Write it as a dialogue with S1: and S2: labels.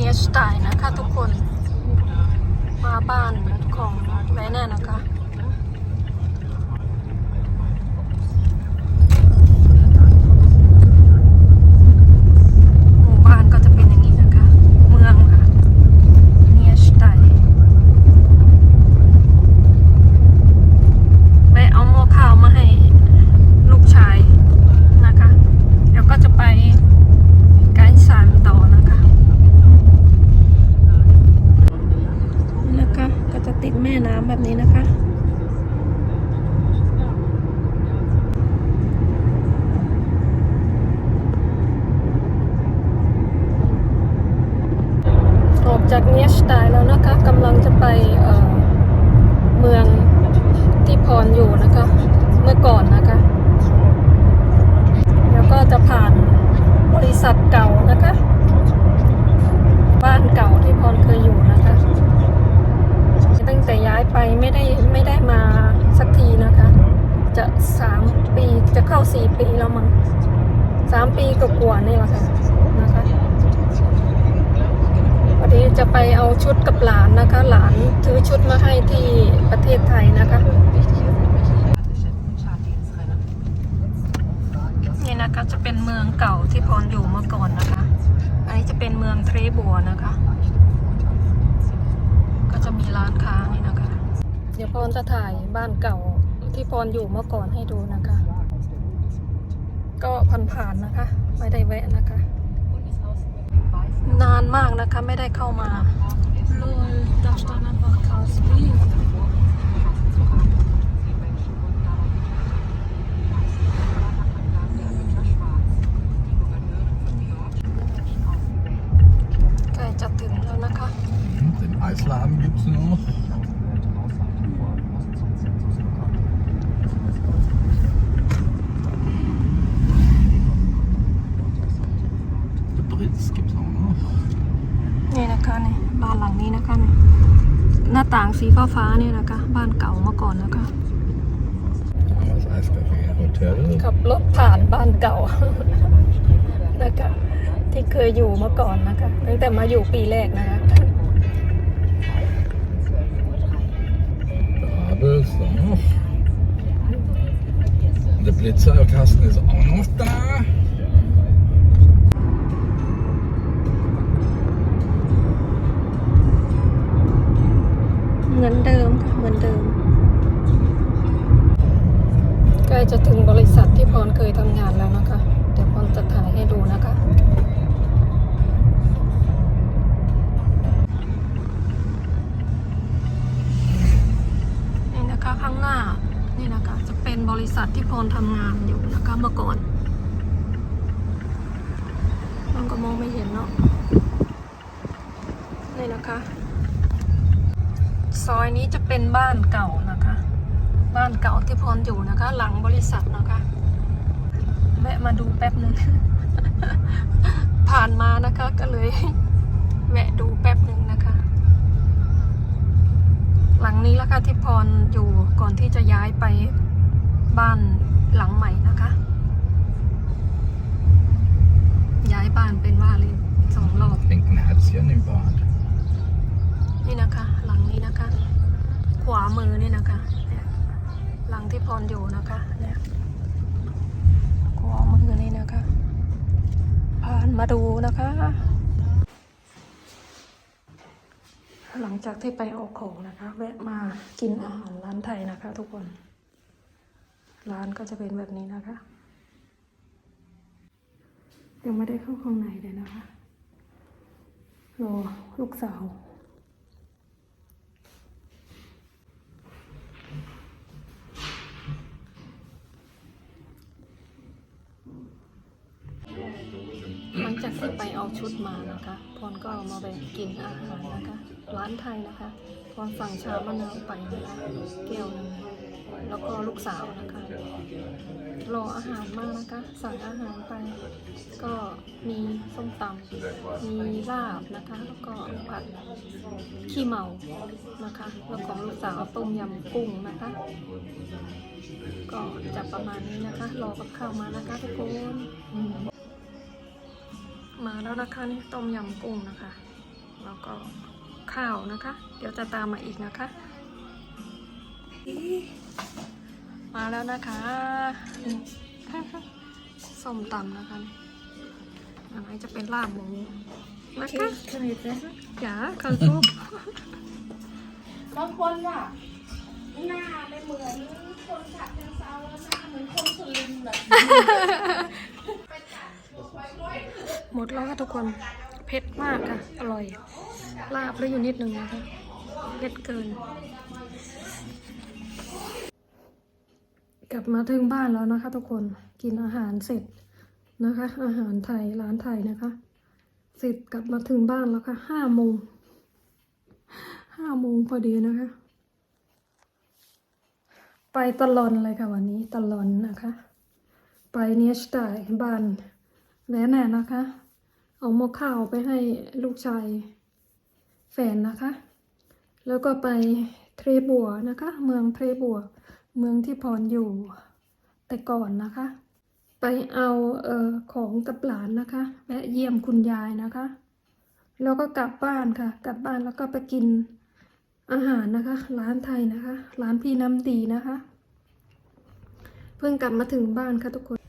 S1: เนียสไตล์นะคะทุกคนมาบ้านของแม่แน่นะคะ หมู่บ้านก็จะเป็นอย่างนี้นะคะ เมืองค่ะเนียสไตล์แม่เอาหม้อข้าวมาให้ลูกชายนะคะ เดี๋ยวก็จะไปไกด์สารต่อนะคะ นี่นะคะก็จะติดแม่น้ำแบบนี้นะคะ ออกจากเนียสไตล์แล้วนะคะกำ ลังจะไปเเมืองที่พรอยู่นะคะ เมื่อก่อนนะคะ แล้วก็จะผ่านบริษัทเก่านะคะ บ้านเก่าที่พรเคยอยู่นะคะ ตั้งแต่ย้ายไปไม่ได้ไม่ได้มาสักทีนะคะ จะสามปีจะเข้าสี่ปีแล้วมั้งสามปีกว่าๆนี่แหละค่ะนะคะ วันนี้จะไปเอาชุดกับหลานนะคะ หลานถือชุดมาให้ที่ประเทศไทยนะคะนี่นะคะจะเป็นเมืองเก่าที่พรอยู่เมื่อก่อนนะคะ อันนี้จะเป็นเมืองเทรบัวนะคะ ก็จะมีร้านค้านี่นะคะ เดี๋ยวพรจะถ่ายบ้านเก่าที่พรอยู่เมื่อก่อนให้ดูนะคะ ก็ผ่านๆนะคะ ไม่ได้แวะนะคะ นานมากนะคะ ไม่ได้เข้ามา
S2: Lol, da stand einfach krass viel.
S1: ใกล้จะถึงแล้วนะคะ
S3: Den Eisladen gibt's noch. Der Britz gibt's auch noch.
S1: นี่นะคะนี่บ้านหลังนี้นะคะนี่หน้า ต่างสีฟ้าฟ้าๆนี่นะคะ บ้านเก่าเมื่อก่อนนะคะ
S3: Das Eiscafé Hotel.
S1: ขับรถผ่านบ้านเก่า นะคะที่เคยอยู่เมื่อก่อนนะคะตั้งแต่มาอยู่ปีแรกนะคะ
S3: Babels noch. Der Blitzerkasten ist auch noch da.
S1: เหมือนเดิมค่ะเหมือนเดิม ใกล้จะถึงบริษัทที่พรเคยทำงานแล้วนะคะ เดี๋ยวพรจะถ่ายให้ดูนะคะนี่นะคะข้างหน้านี่นะคะจะเป็นบริษัทที่พรทำงานอยู่นะคะเมื่อก่อนมันก็มองไม่เห็นเนาะนี่นะคะ ซอยนี้จะเป็นบ้านเก่านะคะ บ้านเก่าที่พรอยู่นะคะ หลังบริษัทนะคะแวะมาดูแป๊บหนึ่งผ่านมานะคะก็เลยแวะดูแป๊บหนึ่งนะคะ หลังนี้แล้วค่ะที่พรอยู่ก่อนที่จะย้ายไปบ้านหลังใหม่นะคะ ย้ายบ้านเป็นว่าเลยสองรอบ
S3: Hängt ein Herzchen im Bad.
S1: นี่นะคะ หลังนี้นะคะ ขวามือนี่นะคะเนี่ยหลังที่พรอยู่นะคะเนี่ยขวามือนี่นะคะผ่านมาดูนะคะ หลังจากที่ไปออกของนะคะ แวะมากินอาหารร้านไทยนะคะ ทุกคน ร้านก็จะเป็นแบบนี้นะคะ ยังไม่ได้เข้าข้างในเลยนะคะรอลูกสาว ชุดมานะคะ พรก็เอามาแบ่งกินอาหารนะคะ ร้านไทยนะคะ พรสั่งชามะนาวไปนะคะแก้วนึงแล้วก็ลูกสาวนะคะ รออาหารมากนะคะ สั่งอาหารไป ก็มีส้มตำมีลาบนะคะ แล้วก็ผัดขี้เมานะคะ แล้วของลูกสาวต้มยำกุ้งนะคะ ก็จะประมาณนี้นะคะ รอกับข้าวมานะคะทุกคน มาแล้วนะคะนี่ต้มยำกุ้งนะคะ แล้วก็ข้าวนะคะ เดี๋ยวจะตามมาอีกนะคะ มาแล้วนะคะนี่ส้มตำนะคะนี่อันนี้จะเป็นลาบหมูนะคะ
S2: Kan vi inte äta?
S1: อย่าคันซุป
S4: บางคนว่าหน้าไม่เหมือนคนฉะเชิงเซาแล้วหน้าเหมือนคนสุรินทร์แบบ
S1: หมดแล้วค่ะทุกคนเผ็ดมากค่ะ อร่อย ลาบแล้วอยู่นิดนึงนะคะเผ็ดเกิน กลับมาถึงบ้านแล้วนะคะ ทุกคนกินอาหารเสร็จนะคะ อาหารไทยร้านไทยนะคะ เสร็จกลับมาถึงบ้านแล้วค่ะห้าโมงห้าโมงพอดีนะคะ ไปตลอนเลยค่ะวันนี้ตลอนนะคะ ไปเนียสไตล์บ้านแม่แน่นะคะ เอาหม้อข้าวไปให้ลูกชายแฟนนะคะ แล้วก็ไปเทรบัวนะคะ เมืองเทรบัว เมืองที่พรอยู่ แต่ก่อนนะคะ ไปเอาเออของกับหลานนะคะแวะเยี่ยมคุณยายนะคะ แล้วก็กลับบ้านค่ะ กลับบ้านแล้วก็ไปกินอาหารนะคะ ร้านไทยนะคะ ร้านพี่น้ำดีนะคะ เพิ่งกลับมาถึงบ้านค่ะทุกคน